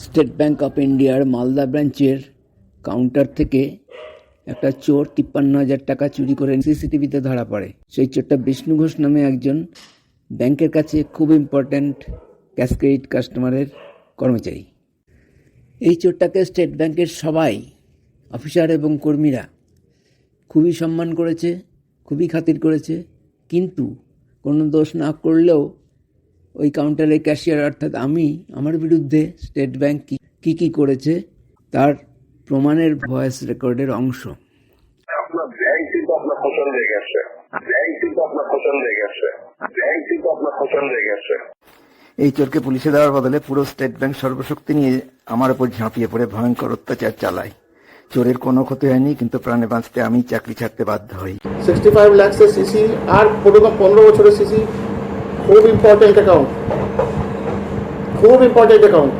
State bank of ইন্ডিয়ার মালদা ব্রাঞ্চের counter থেকে একটা চোর তিপ্পান্ন হাজার টাকা চুরি করে সিসিটিভিতে ধরা পড়ে। সেই চোরটা বিষ্ণু ঘোষ নামে একজন ব্যাংকের কাছে খুব ইম্পর্ট্যান্ট ক্যাশ ক্রেডিট কাস্টমারের কর্মচারী। এই চোরটাকে স্টেট ব্যাংকের সবাই অফিসার এবং কর্মীরা খুবই সম্মান করেছে, খুবই খাতির করেছে। কিন্তু কোনো দোষ না করলেও ওই কাউন্টারের ক্যাশিয়ার অর্থাৎ আমি আমার বিরুদ্ধে স্টেট ব্যাংক কি কী করেছে তার প্রমাণের ভয়েস রেকর্ডের অংশ। আপনার ব্যাংক কিন্তু আপনার পছন্দে গেছে। ব্যাংক কিন্তু আপনার পছন্দে গেছে। ব্যাংক কিন্তু আপনার পছন্দে গেছে। এই চোরকে পুলিশে দেওয়ার বদলে পুরো স্টেট ব্যাংক সর্বশক্তি নিয়ে আমার উপর ঝাঁপিয়ে পড়ে ভয়ঙ্কর অত্যাচার চালায়। চোরের কোনো ক্ষতি হয়নি কিন্তু প্রাণে বাঁচতে আমি চাকরি ছাড়তে বাধ্য হই। সিক্সটি ফাইভ ল্যাক্সের সিসি আর পনেরো বছরের সিসি খুব ইম্পর্টেন্ট অ্যাকাউন্ট খুব ইম্পর্টেন্ট অ্যাকাউন্ট